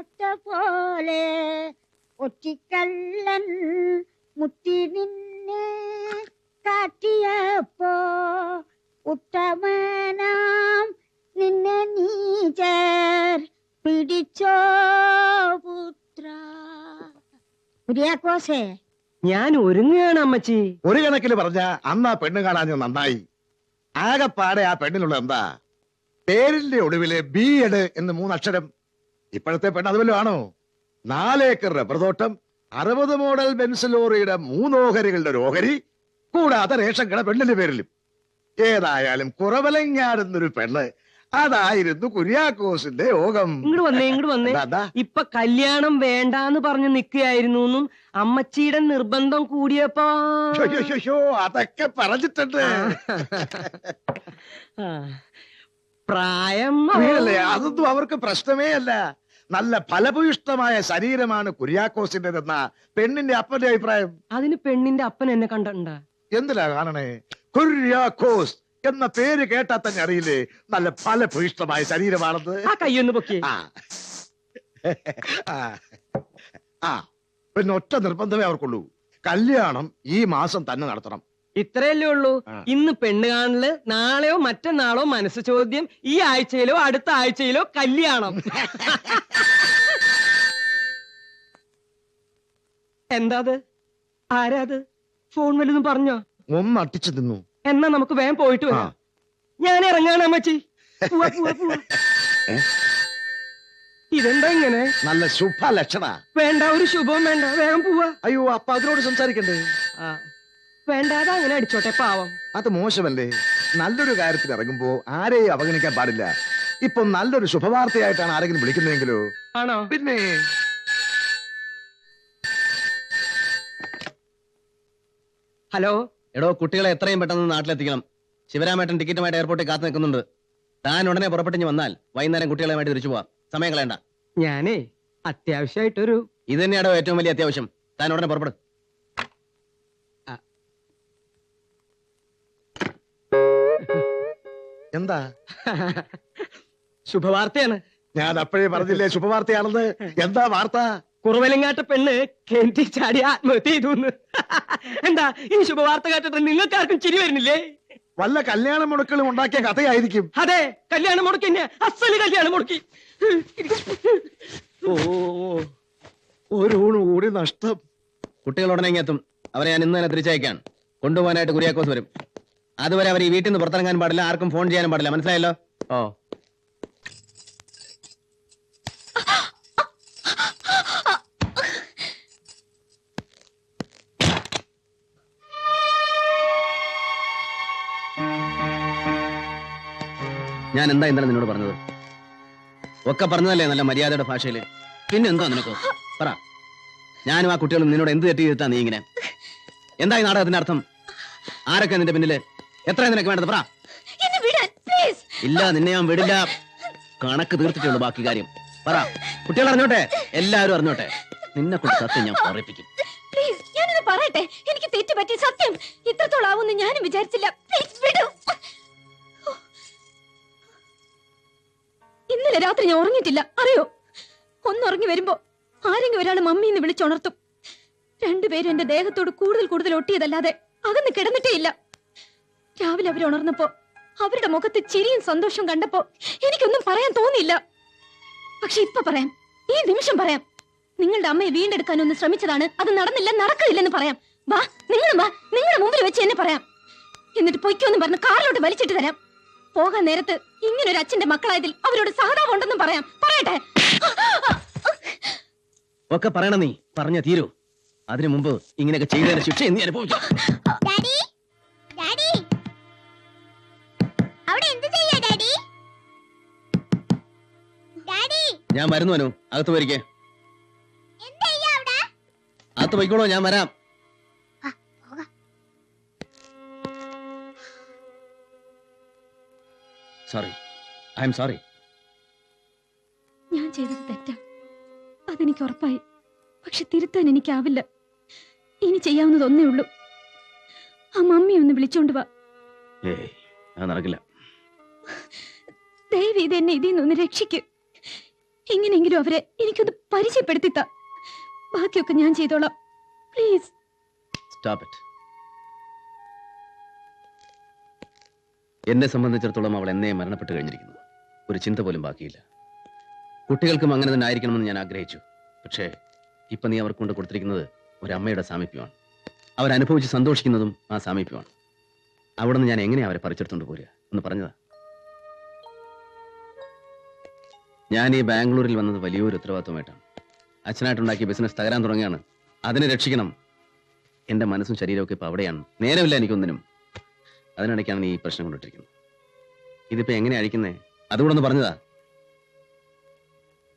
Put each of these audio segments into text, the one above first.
ഒറ്റ പോലെ ഒറ്റിക്കല്ലൻ മുത്തി നിന്നെ കാട്ടിയപ്പോ ഉത്തമനാം നിന്നെ നീചർ പിടിച്ചോ പുത്ര. കുര്യാക്കോസേ ഞാൻ ഒരുങ്ങുകയാണ് അമ്മച്ചി. ഒരു കണക്കിന് പറഞ്ഞ അന്ന് ആ പെണ്ണ് കാണാൻ നന്നായി. ആകെപ്പാടെ ആ പെണ്ണിനുള്ള എന്താ? പേരിന്റെ ഒടുവിൽ ബി എഡ് എന്ന് മൂന്നക്ഷരം ഇപ്പോഴത്തെ പെണ്ണ് അതുപോലെ ആണോ നാലേക്കർ റബ്ബർ തോട്ടം അറുപത് മോഡൽ ബെൻസ് ലോറിയുടെ മൂന്നോഹരികളുടെ ഒരു ഓഹരി കൂടാതെ റേഷൻ കട പെണ്ണിന്റെ പേരിലും. ഏതായാലും കുറവലങ്ങാടുന്നൊരു പെണ്ണ്. അതായിരുന്നു കുര്യാക്കോസിന്റെ യോഗം. ഇങ്ങോട്ട് വന്നേ ഇങ്ങോട്ട് വന്നേ? ഇപ്പൊ കല്യാണം വേണ്ടാന്ന് പറഞ്ഞു നിക്കുകയായിരുന്നു എന്നും അമ്മച്ചിയുടെ നിർബന്ധം കൂടിയപ്പോ. അതൊക്കെ പറഞ്ഞിട്ടുണ്ട്. പ്രായം വീഴല്ലേ അതൊന്നും അവർക്ക് പ്രശ്നമേ അല്ല. നല്ല ഫലഭൂയിഷ്ടമായ ശരീരമാണ് കുര്യാക്കോസിന്റെതെന്ന പെണ്ണിന്റെ അപ്പന്റെ അഭിപ്രായം? അതിന് പെണ്ണിന്റെ അപ്പൻ എന്നെ കണ്ടിട്ടുണ്ടാ? എന്തിനാ കാണണേ? കുര്യാക്കോസ് എന്ന പേര് കേട്ടാ തന്നെ അറിയില്ലേ? നല്ല ഫലഭൂയിഷ്ടമായ ശരീരമാണെന്ന്. ആ കയ്യൊന്ന് പൊക്കി. ആ. പിന്നെ ഒറ്റ നിർബന്ധമേ അവർക്കുള്ളൂ. കല്യാണം ഈ മാസം തന്നെ നടത്തണം. ഇത്രയല്ലേ ഉള്ളൂ. ഇന്ന് പെണ്ണ് കാണൽ നാളെയോ മറ്റന്നാളോ മനസ്സ് ചോദ്യം ഈ ആഴ്ചയിലോ അടുത്ത ആഴ്ചയിലോ കല്യാണം. എന്താത്? ആരാത്? ഫോൺ വല്ലതും പറഞ്ഞോ? ഒന്ന് അട്ടിച്ചു തിന്നു. എന്നാ നമുക്ക് വേഗം പോയിട്ട് വരാം. ഞാൻ ഇറങ്ങാണ് അമ്മച്ചി. ഇതെന്താ ഇങ്ങനെ? നല്ല ശുഭ ലക്ഷണ വേണ്ട ഒരു ശുഭവും വേണ്ട. വേഗം പോവാ. അയ്യോ അപ്പൊ അതിനോട് സംസാരിക്കണ്ടേ? ആ. വേണ്ടാതെ അങ്ങനെ അടിച്ചോട്ടെ പാവം. അത് മോശമല്ലേ? നല്ലൊരു കാര്യത്തിൽ ഇറങ്ങുമ്പോ ആരെയും അവഗണിക്കാൻ പാടില്ല. ഇപ്പൊ നല്ലൊരു ശുഭവാർത്തയായിട്ടാണ് ആരെങ്കിലും വിളിക്കുന്നതെങ്കിലോ? ആണോ? പിന്നെ? ഹലോ? എടോ കുട്ടികളെ എത്രയും പെട്ടെന്ന് നാട്ടിലെത്തിക്കണം. ശിവരാമേട്ടൻ ടിക്കറ്റുമായിട്ട് എയർപോർട്ടിൽ കാത്തു നിൽക്കുന്നുണ്ട്. താൻ ഉടനെ പുറപ്പെട്ടിഞ്ഞ് വന്നാൽ വൈകുന്നേരം കുട്ടികളുമായിട്ട് തിരിച്ചു പോവാം. സമയം കളയണ്ട. ഞാനേ അത്യാവശ്യമായിട്ടൊരു ഇത് തന്നെയാണോ ഏറ്റവും വലിയ അത്യാവശ്യം. താൻ ഉടനെ പുറപ്പെടും. എന്താ? ശുഭവാർത്തയാണ്. ഞാൻ അപ്പോഴേ പറഞ്ഞില്ലേ ശുഭവാർത്തയാണെന്ന്. എന്താ വാർത്ത? കുറവലങ്ങാട്ട പെണ്ണ് കേന്ദ്രി ചാടി ആത്മഹത്യ ചെയ്തു എന്താ ഈ ശുഭവാർത്ത കേട്ടിട്ട് നിങ്ങൾക്ക് ആർക്കും ചിരി വരുന്നില്ലേ? വല്ല കല്യാണ മുടക്കളും ഉണ്ടാക്കിയ കഥയായിരിക്കും. അതെ കല്യാണം മുടക്കി തന്നെ അസൽ കല്യാണം മുടക്കി. ഓ കൂടി നഷ്ടം. കുട്ടികൾ ഉടനെ എത്തും. അവരെ ഞാൻ ഇന്ന് തന്നെ തിരിച്ചയക്കാൻ കൊണ്ടുപോകാനായിട്ട് കുര്യാക്കോസ് വരും. അതുവരെ അവർ ഈ വീട്ടിൽ നിന്ന് പുറത്തിറങ്ങാൻ പാടില്ല ആർക്കും ഫോൺ ചെയ്യാനും പാടില്ല. മനസ്സിലായല്ലോ? ഓ. ഞാൻ എന്താ ഇന്നലെ നിന്നോട് പറഞ്ഞത്? ഒക്കെ പറഞ്ഞതല്ലേ നല്ല മര്യാദയുടെ ഭാഷയിൽ പിന്നെ എന്തോ നിനക്ക്? പറ. ഞാനും ആ കുട്ടികളും നിന്നോട് എന്ത് തെറ്റി ചെയ്തിട്ടാ നീ ഇങ്ങനെ? എന്തായി നാടകത്തിന്റെ അർത്ഥം? ആരൊക്കെ നിന്റെ പിന്നിൽ? എത്ര നിനക്ക് വേണ്ടത് പറ. എന്നെ വിടാൻ പ്ലീസ് ഇല്ല നിന്നെ ഞാൻ വിടില്ല. കണക്ക് തീർത്തിട്ടുള്ളൂ ബാക്കി കാര്യം. പറ. കുട്ടികൾ അറിഞ്ഞോട്ടെ? എല്ലാവരും അറിഞ്ഞോട്ടെ? നിന്നെ കൊണ്ട് സത്യം ഞാൻ പറയിപ്പിക്കും. പ്ലീസ് ഞാനൊന്ന് പറയട്ടെ? എനിക്ക് തെറ്റ് പറ്റി സത്യം ഇത്രത്തോളം ആവുമെന്ന് ഞാനും വിചാരിച്ചില്ല. പ്ലീസ് വിടൂ. ഇന്നലെ രാത്രി ഞാൻ ഉറങ്ങിയിട്ടില്ല. അറിയോ? ഒന്നുറങ്ങി വരുമ്പോ ആരെങ്കിലും ഒരാൾ മമ്മി എന്ന് വിളിച്ചുണർത്തും രണ്ടുപേരും എന്റെ ദേഹത്തോട് കൂടുതൽ കൂടുതൽ ഒട്ടിയതല്ലാതെ അകന്ന് കിടന്നിട്ടേ ഇല്ല. രാവിലെ അവർ ഉണർന്നപ്പോ അവരുടെ മുഖത്ത് ചിരിയും സന്തോഷവും കണ്ടപ്പോ എനിക്കൊന്നും പറയാൻ തോന്നിയില്ല. പക്ഷെ ഇപ്പൊ പറയാം. ഈ നിമിഷം പറയാം. നിങ്ങളുടെ അമ്മയെ വീണ്ടെടുക്കാൻ ഒന്ന് ശ്രമിച്ചതാണ്. അത് നടന്നില്ല നടക്കില്ലെന്ന് പറയാം. വാ നിങ്ങളും വാ. നിങ്ങളുടെ മുമ്പിൽ വെച്ച് എന്നെ പറയാം. എന്നിട്ട് പൊയ്ക്കോന്ന് പറഞ്ഞ് കാറിലോട്ട് വലിച്ചിട്ട് തരാം. പോകാൻ നേരത്ത് ഇങ്ങനൊരു അച്ഛന്റെ മക്കളായതിൽ അവരോട് സഹതാപം ഉണ്ടെന്നും പറയാം. പറയട്ടെ. ഒക്കെ പറയണം നീ. പറഞ്ഞ തീരൂ. അതിനു മുമ്പ് ഇങ്ങനെയൊക്കെ ചെയ്തതിന്റെ ശിക്ഷ നീ അനുഭവിക്കും. ഞാൻ വരുന്നു അനു അകത്ത് പോയിരിക്കേ. എന്ത് ചെയ്യാ അവിടെ? അകത്ത് പോയിക്കോളൂ ഞാൻ വരാം. സോറി ഐ എം സോറി ഞാൻ ചെയ്തത് തെറ്റാ. അതെനിക്ക് ഉറപ്പായി. പക്ഷെ തിരുത്താൻ എനിക്കാവില്ല. ഇനി ചെയ്യാവുന്നത് ഒന്നേ ഉള്ളൂ. ആ മമ്മി ഒന്ന് വിളിച്ചോണ്ട് വാ. നടക്കില്ല. ദയവ് ഇത് എന്നെ ഇതിൽ നിന്ന് രക്ഷിക്ക്. എങ്ങനെയെങ്കിലും അവരെ എനിക്കൊന്ന് പരിചയപ്പെടുത്തി ബാക്കിയൊക്കെ ഞാൻ ചെയ്തോളാം. പ്ലീസ് എന്നെ സംബന്ധിച്ചിടത്തോളം അവൾ എന്നെ മരണപ്പെട്ട് കഴിഞ്ഞിരിക്കുന്നു. ഒരു ചിന്ത പോലും ബാക്കിയില്ല. കുട്ടികൾക്കും അങ്ങനെ തന്നെ ആയിരിക്കണമെന്ന് ഞാൻ ആഗ്രഹിച്ചു. പക്ഷേ ഇപ്പം നീ അവർക്ക് കൊണ്ട് കൊടുത്തിരിക്കുന്നത് ഒരു അമ്മയുടെ സാമീപ്യമാണ്. അവരനുഭവിച്ച് സന്തോഷിക്കുന്നതും ആ സാമീപ്യമാണ്. അവിടെ ഞാൻ എങ്ങനെയാണ് അവരെ പറിച്ചെടുത്തോണ്ട് പോരുക? എന്ന് പറഞ്ഞതാ. ഞാൻ ഈ ബാംഗ്ലൂരിൽ വന്നത് വലിയൊരു ഉത്തരവാദിത്വമായിട്ടാണ്. അച്ഛനായിട്ടുണ്ടാക്കിയ ബിസിനസ് തകരാൻ തുടങ്ങിയാണ് അതിനെ രക്ഷിക്കണം. എന്റെ മനസ്സും ശരീരവും ഒക്കെ ഇപ്പൊ അവിടെയാണ്. നേരമില്ല എനിക്കൊന്നിനും. അതിനിടയ്ക്കാണ് ഈ പ്രശ്നം കൊണ്ടിട്ടിരിക്കുന്നത്. ഇതിപ്പോ എങ്ങനെ അഴിക്കുന്നേ? അതുകൂടെ ഒന്ന് പറഞ്ഞതാ.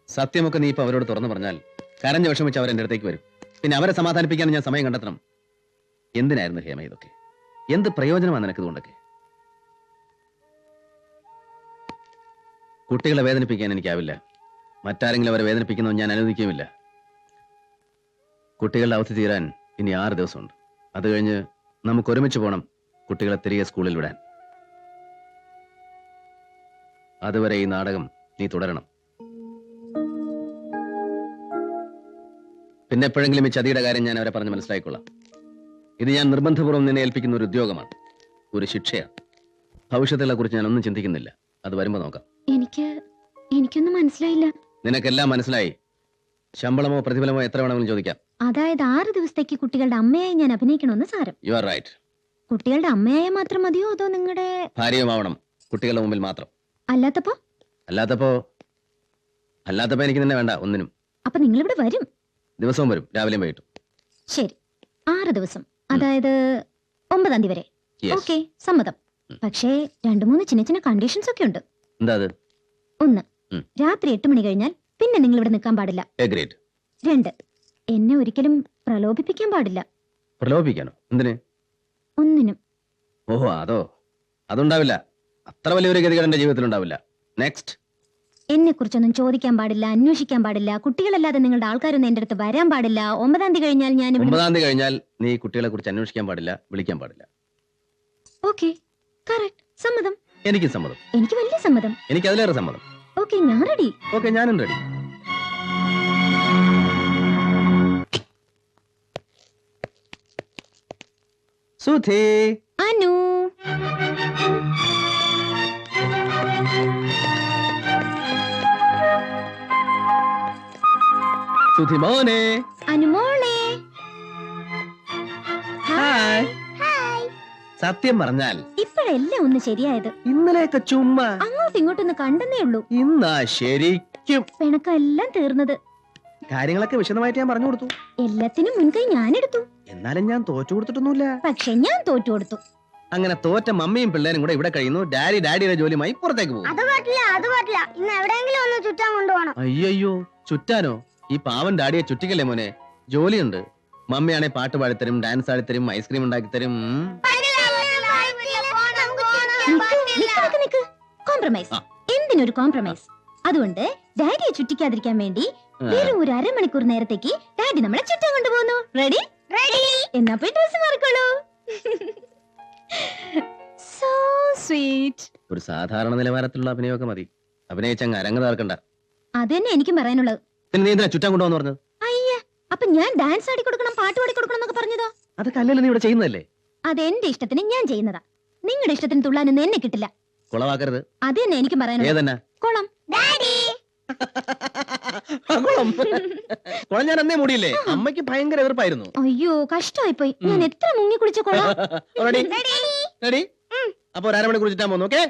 സത്യമൊക്കെ നീ ഇപ്പൊ അവരോട് തുറന്നു പറഞ്ഞാൽ കരഞ്ഞ വിഷമിച്ച് എന്റെ അടുത്തേക്ക് വരും. പിന്നെ അവരെ സമാധാനിപ്പിക്കാൻ ഞാൻ സമയം കണ്ടെത്തണം. എന്തിനായിരുന്നു ഹേമ ഇതൊക്കെ? എന്ത് പ്രയോജനമാണ് നിനക്ക് കുട്ടികളെ വേദനിപ്പിക്കാൻ എനിക്കാവില്ല. മറ്റാരെങ്കിലും അവരെ വേദനിപ്പിക്കുന്നത് ഞാൻ അനുവദിക്കുമില്ല കുട്ടികളുടെ അവധി തീരാൻ ഇനി ആറ് ദിവസമുണ്ട്. അത് കഴിഞ്ഞ് നമുക്ക് ഒരുമിച്ച് പോകണം കുട്ടികളെ തിരികെ സ്കൂളിൽ വിടാൻ. അതുവരെ ഈ നാടകം നീ തുടരണം. പിന്നെ എപ്പോഴെങ്കിലും ഈ ചതിയുടെ കാര്യം ഞാൻ അവരെ പറഞ്ഞ് മനസ്സിലാക്കിക്കൊള്ളാം. ഇത് ഞാൻ നിർബന്ധപൂർവം നിന്നെ ഏൽപ്പിക്കുന്ന ഒരു ഉദ്യോഗമാണ്. ഒരു ശിക്ഷയാണ്. ഭവിഷ്യത്തുകളെ കുറിച്ച് ഞാൻ ഒന്നും ചിന്തിക്കുന്നില്ല. അത് വരുമ്പോ നോക്കാം. എനിക്ക് എനിക്കൊന്നും മനസ്സിലായില്ല. നിനക്കെല്ലാം മനസ്സിലായി. ശമ്പളമോ പ്രതിഫലമോ എത്ര വേണമെങ്കിലും ചോദിക്കാം. അതായത് ആറ് ദിവസത്തേക്ക് കുട്ടികളുടെ അമ്മയായി ഞാൻ അഭിനയിക്കണമെന്ന് സാരം. യു ആർ റൈറ്റ് കുട്ടികളുടെ അമ്മയായ മാത്രം മതിയോ അതോ നിങ്ങളുടെ ഭാര്യയുമാവണം. കുട്ടികളുടെ മുമ്പിൽ മാത്രം. അല്ലാത്തപ്പോ? അല്ലാത്തപ്പോ അല്ലാത്തപ്പോ എനിക്ക് നിന്നെ വേണ്ട ഒന്നിനും. അപ്പൊ നിങ്ങൾ ഇവിടെ വരും? ദിവസവും വരും. രാവിലെയും വൈകിട്ടും. ശരി. ആറ് ദിവസം. അതായത് ഒമ്പതാം തീയതി വരെ. ഓക്കെ സമ്മതം. പക്ഷേ രണ്ടു മൂന്ന് ചിന്ന ചിന്ന കണ്ടീഷൻസ് ഒക്കെ ഉണ്ട്. എന്താ അത്? ഒന്ന് രാത്രി എട്ട് മണി കഴിഞ്ഞാൽ പിന്നെ നിങ്ങൾ ഇവിടെ നിൽക്കാൻ പാടില്ല. രണ്ട് എന്നെ ഒരിക്കലും പ്രലോഭിപ്പിക്കാൻ പാടില്ല. പ്രലോഭിപ്പിക്കാനോ? എന്തിന്? ഒന്നിനും. ഓഹോ അതോ? അതുണ്ടാവില്ല. അത്ര വലിയൊരു ഗതികേട് എന്റെ ജീവിതത്തിൽ ഉണ്ടാവില്ല നെക്സ്റ്റ് എന്നെ കുറിച്ചൊന്നും ചോദിക്കാൻ പാടില്ല അന്വേഷിക്കാൻ പാടില്ല കുട്ടികളല്ലാതെ നിങ്ങളുടെ ആൾക്കാരൊന്നും എന്റെ അടുത്ത് വരാൻ പാടില്ല. ഒമ്പതാം തീയതി കഴിഞ്ഞാൽ ഞാൻ ഒമ്പതാം തീയതി കഴിഞ്ഞാൽ നീ കുട്ടികളെ കുറിച്ച് അന്വേഷിക്കാൻ പാടില്ല വിളിക്കാൻ പാടില്ല. ഓക്കെ കറക്റ്റ് സമ്മതം. എനിക്ക് സമ്മതം. എനിക്ക് വലിയ സമ്മതം. എനിക്ക് അതിലേറെ സമ്മതം. ഓക്കെ ഞാൻ റെഡി ഓക്കെ ഞാനും റെഡി സുധി. അനു. സുധി മോനെ. അനുമോളെ ഹായ് സത്യം പറഞ്ഞാൽ ഇപ്പോഴെല്ലാം ഒന്ന് ശരിയായത്? ഇന്നലെയൊക്കെ ചുമ്മാ. അങ്ങോട്ടും ഇങ്ങോട്ടൊന്ന് കണ്ടെന്നേ ഉള്ളൂ. ഇന്നാ ശരിക്കും. പിണക്കെല്ലാം തീർന്നത്. കാര്യങ്ങളൊക്കെ വിശദമായിട്ട് ഞാൻ പറഞ്ഞു കൊടുത്തു. എല്ലാത്തിനും മുൻകൈ ഞാനെടുത്തു. എന്നാലും ഞാൻ തോറ്റു കൊടുത്തിട്ടൊന്നുമില്ല. പക്ഷെ ഞാൻ തോറ്റു കൊടുത്തു. അങ്ങനെ തോറ്റ മമ്മിയും പിള്ളേരും കൂടെ ഇവിടെ കഴിയുന്നു. ഡാഡി ഡാഡിയുടെ ജോലിയുമായി പുറത്തേക്ക് പോകും അത് പറ്റില്ല അത് പറ്റില്ല. ഇന്ന് എവിടെയെങ്കിലും ഒന്ന് ചുറ്റാൻ കൊണ്ടുപോകണം. അയ്യോ ചുറ്റാനോ? ഈ പാവൻ ഡാഡിയെ ചുറ്റിക്കല്ലേ മോനെ? ജോലിയുണ്ട്. മമ്മിയാണെ പാട്ട് പാടിത്തരും ഡാൻസ് ആടിത്തരും ഐസ്ക്രീം ഉണ്ടാക്കിത്തരും ഉം. കോംപ്രമൈസ് എന്തിനൊരു കോംപ്രമൈസ് അതുകൊണ്ട് ഡാഡിയെ ചുറ്റിക്കാതിരിക്കാൻ വേണ്ടി. വെറും ഒരു അരമണിക്കൂർ നേരത്തേക്ക് ഡാഡി നമ്മളെ ചുറ്റാൻ കൊണ്ടുപോകുന്നു. റെഡി റെഡി എന്നാ പോയി ഡ്രസ് മാറിക്കോളൂ. സോ സ്വീറ്റ് ഒരു സാധാരണ നിലവാരത്തിലുള്ള അഭിനയമൊക്കെ മതി. അഭിനയിച്ചങ്ങ് അരങ്ങ് താർക്കണ്ട അത് തന്നെ എനിക്കും പറയാനുള്ളത്. പിന്നെ നീ എന്തിനാ ചുറ്റാൻ കൊണ്ടുവന്ന് പറഞ്ഞത്? അയ്യ അപ്പൊ ഞാൻ ഡാൻസ് ആടി കൊടുക്കണം പാട്ട് പാടി കൊടുക്കണം എന്നൊക്കെ പറഞ്ഞതോ? അതൊക്കെ അല്ലല്ലോ നീ ഇവിടെ ചെയ്യുന്നതല്ലേ? അത് എന്റെ ഇഷ്ടത്തിന് ഞാൻ ചെയ്യുന്നതാ. നിങ്ങളുടെ ഇഷ്ടത്തിന് തുള്ളാനൊന്നും എന്നെ കിട്ടില്ല. കുളമാക്കരുത്. അത് തന്നെ എനിക്ക് പറയാനുള്ളത്. കുളം. കുളം. ഞാൻ അന്നേ മൂടിയില്ലേ? അമ്മയ്ക്ക് ഭയങ്കര എതിർപ്പായിരുന്നു. അയ്യോ കഷ്ടമായി പോയി ഞാൻ എത്ര മുങ്ങി കുളിച്ച കുളം. റെഡി. റെഡി. അപ്പൊ ഒരു അരമണി കുളിച്ചിട്ടാ പോന്നു ഓക്കെ?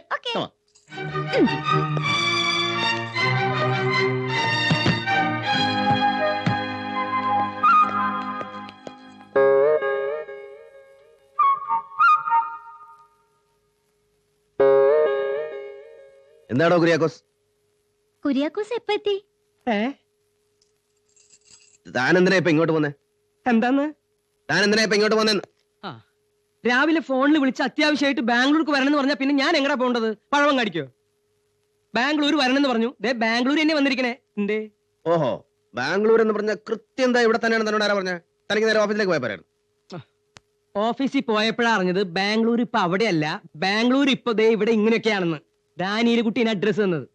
എന്താടോ കുര്യാക്കോസ്? കുര്യാക്കോസ് എപ്പോ എത്തി താൻ എന്തിനാ ഇപ്പൊ ഇങ്ങോട്ട് പോന്നെ എന്താന്ന്? താൻ എന്തിനാ ഇപ്പൊ ഇങ്ങോട്ട് പോന്നെ രാവിലെ ഫോണിൽ വിളിച്ച് അത്യാവശ്യമായിട്ട് ബാംഗ്ലൂർക്ക് വരണമെന്ന് പറഞ്ഞാൽ പിന്നെ ഞാൻ എങ്ങടാ പോകേണ്ടത്? പഴവം കാണിക്കോ? ബാംഗ്ലൂർ വരണമെന്ന് പറഞ്ഞു. ദേ ബാംഗ്ലൂർ തന്നെ വന്നിരിക്കണേ. എന്തേ? ഓഹോ ബാംഗ്ലൂർ എന്ന് പറഞ്ഞ കൃത്യം എന്താ ഇവിടെ തന്നെയാണ് തന്നോട് ആരാ പറഞ്ഞ? തനിക്ക് നേരെ ഓഫീസിലേക്ക് പോയ പറയായിരുന്നു ഓഫീസിൽ പോയപ്പോഴാ അറിഞ്ഞത് ബാംഗ്ലൂർ ഇപ്പൊ അവിടെയല്ല. ബാംഗ്ലൂർ ഇപ്പൊ ദേ ഇവിടെ ഇങ്ങനെയൊക്കെയാണെന്ന്. ദാനിയിലെ കുട്ടീനെ അഡ്രസ് തന്നത്.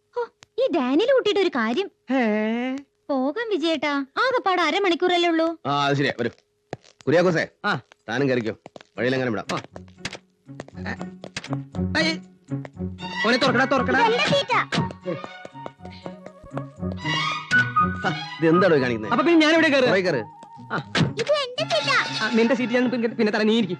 ഈ ഡാനിയിൽ കുട്ടിയുടെ ഒരു കാര്യം. പോകാം പോകാൻ വിജയേട്ടാ. ആകെപ്പാട് അരമണിക്കൂറല്ലേ ഉള്ളൂ. ആ അത് ശരിയാ. വരും. കുര്യാക്കോസേ ആ. താനും കയറിക്കോ. വഴിയിലെങ്ങനെ വിടാം. ഓനെ തുറക്കടാ തുറക്കടാ. എന്റെ സീറ്റ ഇത് എന്താണോ ഈ കാണിക്കുന്നത് അപ്പൊ പിന്നെ ഞാൻ ഇവിടെ കയറി. കയറി നിന്റെ സീറ്റ് ഞാൻ പിന്നെ- പിന്നെ തല നീ ഇരിക്കും.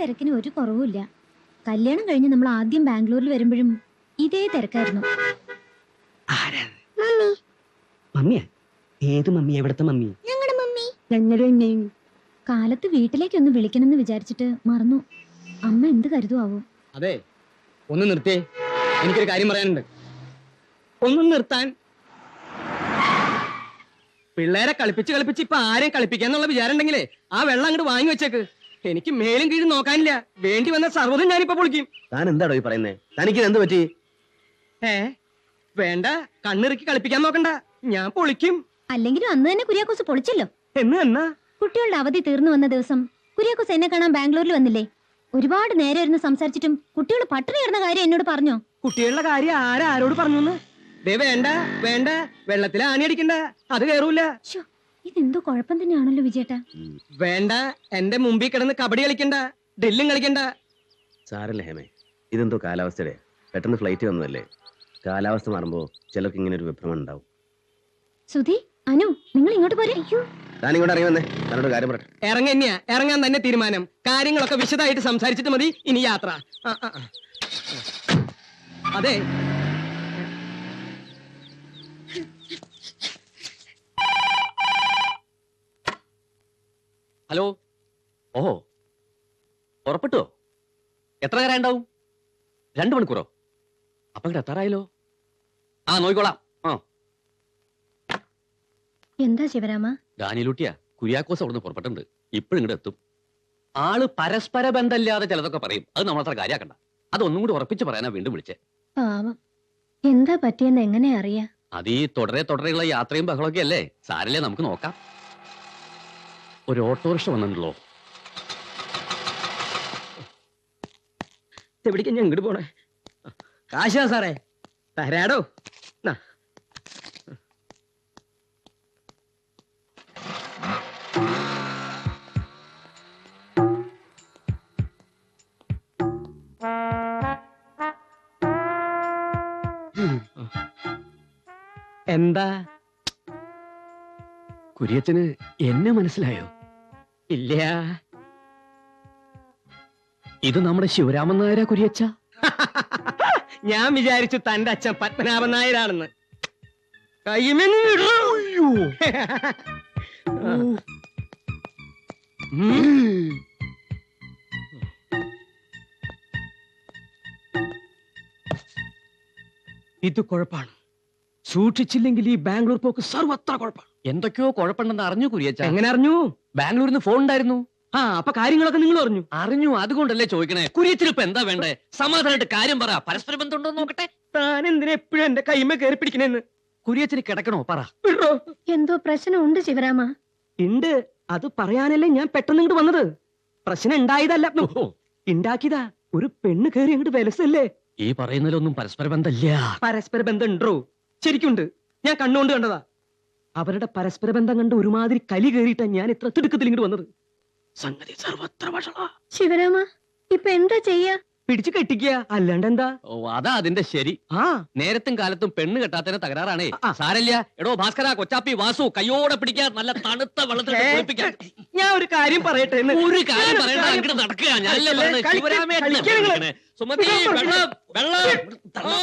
തിരക്കിന് ഒരു കുറവുമില്ല. കല്യാണം കഴിഞ്ഞ് നമ്മൾ ആദ്യം ബാംഗ്ലൂരിൽ വരുമ്പോഴും ഇതേ തിരക്കായിരുന്നു. മമ്മി. മമ്മിയാ? ഏത് മമ്മി? എവിടത്തെ മമ്മി? ഞങ്ങളുടെ മമ്മി. ഞങ്ങളുടെ അമ്മയും. കാലത്ത് വീട്ടിലേക്കൊന്ന് വിളിക്കണമെന്ന് വിചാരിച്ചിട്ട് മറന്നു. അമ്മ എന്ത് കരുതുവോ അതെ ഒന്ന് നിർത്തേ. എനിക്കൊരു കാര്യം പറയാനുണ്ട്. ഒന്ന് നിർത്താൻ. പിള്ളേരെ കളിപ്പിച്ച് കളിപ്പിച്ച് ഇപ്പൊ ആരെയും കളിപ്പിക്കാന്നുള്ള വിചാരം ഉണ്ടെങ്കിലേ ആ വെള്ളം അങ്ങോട്ട് വാങ്ങി വെച്ചേക്ക്. എനിക്ക് മേലും കീഴും നോക്കാനില്ല. വേണ്ടി വന്ന സർവതും ഞാനിപ്പോ പൊളിക്കും. താൻ എന്താടോ ഈ പറയുന്നേ? തനിക്ക് എന്ത് പറ്റി? ഏ വേണ്ട. കണ്ണിറുക്കി കളിപ്പിക്കാൻ നോക്കണ്ട. ഞാൻ പൊളിക്കും. അല്ലെങ്കിലും അന്ന് തന്നെ കുര്യാക്കോസ് പൊളിച്ചല്ലോ. എന്ന് എന്നാ? കുട്ടികളുടെ അവധി തീർന്നു വന്ന ദിവസം കുര്യാക്കോസ് എന്നെ കാണാൻ ബാംഗ്ലൂരിൽ വന്നില്ലേ? ഒരുപാട് നേരം ഇരുന്ന് സംസാരിച്ചിട്ടും കുട്ടികൾ പട്ടിണി കിടന്ന കാര്യം എന്നോട് പറഞ്ഞു? കുട്ടികളുടെ കാര്യം ആരാരോട് പറഞ്ഞു ദേ വേണ്ട വേണ്ട. വെള്ളത്തിൽ ആണി അടിക്കണ്ട അത് കയറൂല ശ്ശോ, ഇതെന്തോ കുഴപ്പം തന്നെയാണല്ലോ വിജയേട്ടാ വേണ്ട എന്റെ മുമ്പിൽ കിടന്ന് കബഡി കളിക്കണ്ട ഡ്രില്ലും കളിക്കണ്ട. സാരല്ല ഹേമേ ഇതെന്തോ കാലാവസ്ഥയുടെ? പെട്ടെന്ന് ഫ്ലൈറ്റ് വന്നതല്ലേ? കാലാവസ്ഥ മാറുമ്പോ ചിലർക്ക് ഇങ്ങനെ ഒരു വിഭ്രമം ഉണ്ടാവും. സുധി അനു നിങ്ങൾ ഇങ്ങോട്ട് പോരെ. അയ്യോ. ഇങ്ങോട്ട് ഇറങ്ങി വന്നേ. തന്നോട് കാര്യം പറയട്ടെ ഇറങ്ങ തന്നെയാ ഇറങ്ങാൻ തന്നെ തീരുമാനം. കാര്യങ്ങളൊക്കെ വിശദമായിട്ട് സംസാരിച്ചിട്ട് മതി ഇനി യാത്ര. ആ, ആ, ആ. അതെ ഹലോ? ഓഹോ പുറപ്പെട്ടോ എത്ര നേരം ഉണ്ടാവും രണ്ടു മണിക്കൂറോ? അപ്പൊ ഇവിടെ എത്താറായല്ലോ? ആ നോക്കോളാം ആ. എന്താ ശിവരാമ? ഡാനിയലൂട്ടിയ കുര്യാക്കോസ് അവിടുന്ന് പുറപ്പെട്ടുണ്ട് ഇപ്പോഴും ഇങ്ങോട്ട് എത്തും. ആൾ പരസ്പര ബന്ധമില്ലാതെ ചിലതൊക്കെ പറയും. അത് നമ്മളത്ര കാര്യാക്കണ്ട. അതൊന്നും കൂടി ഉറപ്പിച്ച് പറയാനാ വീണ്ടും വിളിച്ചേ. പാവം. എന്താ പറ്റിയെന്ന് എങ്ങനെ അറിയാ? അത് ഈ തുടരെ തുടരെയുള്ള യാത്രയും ബഹളമൊക്കെ അല്ലേ? സാരല്ലേ നമുക്ക് നോക്കാം. ഒരു ഓട്ടോറിക്ഷ വന്നിട്ടുണ്ടല്ലോ. എവിടേക്ക് ഞാൻ ഇങ്ങോട്ട് പോണേ? കാശാ സാറേ. തരാടോ. എന്താ? കുര്യച്ചന് എന്നെ മനസ്സിലായോ? ഇല്ല. ഇത് നമ്മുടെ ശിവരാമൻ നായരാ കുര്യച്ച? ഞാൻ വിചാരിച്ചു തന്റെ അച്ഛൻ പത്മനാഭൻ നായരാണെന്ന്. കയ്യുമെന്ന്. ഇത് കുഴപ്പാണ്. സൂക്ഷിച്ചില്ലെങ്കിൽ ഈ ബാംഗ്ലൂർ പോക്ക് സർവത്ര കുഴപ്പാണ് എന്തൊക്കെയോ കുഴപ്പമുണ്ടെന്ന് അറിഞ്ഞു കുര്യച്ച. എങ്ങനെ അറിഞ്ഞു? ബാംഗ്ലൂരിൽ നിന്ന് ഫോൺ ഉണ്ടായിരുന്നു. ആ അപ്പൊ കാര്യങ്ങളൊക്കെ നിങ്ങൾ അറിഞ്ഞു. അറിഞ്ഞു അതുകൊണ്ടല്ലേ ചോദിക്കണേ. കുര്യച്ചിന് ഇപ്പൊ എന്താ വേണ്ടേ? സമാധാനമായിട്ട് കാര്യം പറ. പരസ്പര ബന്ധമുണ്ടോ എന്ന് നോക്കട്ടെ. താൻ എന്തിനാ എപ്പോഴും എന്റെ കൈമ കയറി പിടിക്കണേന്ന്? കുര്യച്ചിന് കിടക്കണോ? പറ. എന്തോ പ്രശ്നമുണ്ട് ശിവരാമ. ഉണ്ട് അത് പറയാനല്ലേ ഞാൻ പെട്ടെന്ന് ഇങ്ങോട്ട് വന്നത്. പ്രശ്നം ഉണ്ടായതല്ല ഉണ്ടാക്കിയതാ ഒരു പെണ്ണ് കയറി അങ്ങോട്ട് വിലസല്ലേ? ഈ പറയുന്നതിലൊന്നും പരസ്പര ബന്ധമില്ല. പരസ്പര ബന്ധം ഉണ്ടോ? ശരിക്കുണ്ട് ഞാൻ കണ്ണുകൊണ്ട് കണ്ടതാ. അവരുടെ പരസ്പര ബന്ധം കണ്ട് ഒരുമാതിരി കലി കയറിയിട്ടാ ഞാൻ ഇത്ര തിടുക്കത്തിൽ ഇങ്ങോട്ട് വന്നത്. സംഗതി സർവത്ര വഷളാ. ശിവരാമ ഇപ്പൊ എന്താ ചെയ്യാ? പിടിച്ചു കെട്ടിക്കുക. അല്ലാണ്ട് എന്താ? ഓ അതാ അതിന്റെ ശരി. ആ. നേരത്തും കാലത്തും പെണ്ണ് കെട്ടാത്തതിന് തകരാറാണേ. ആ. സാരല്ല എടോ ഭാസ്കര കൊച്ചാപ്പി വാസു കയ്യോടെ പിടിക്കാൻ നല്ല തണുത്ത വെള്ളത്തിൽ ഏ, കുളിപ്പിക്കാൻ ഞാൻ ഒരു കാര്യം പറയട്ടെ എന്ന്. ഒരു കാര്യം ഞാനൊരു പറയണ്ട കാര്യം- അങ്ങോട്ട് നടക്കുക. ഞാനല്ലേ കളിക്കല്ലേ, പറഞ്ഞത്? കളിക്ക- ശിവരാമേട്ടനെ കളിക്കല്ലേ നിങ്ങൾ? വിളിക്കണേ. സുമതി വെള്ളം വെള്ളം. ആ.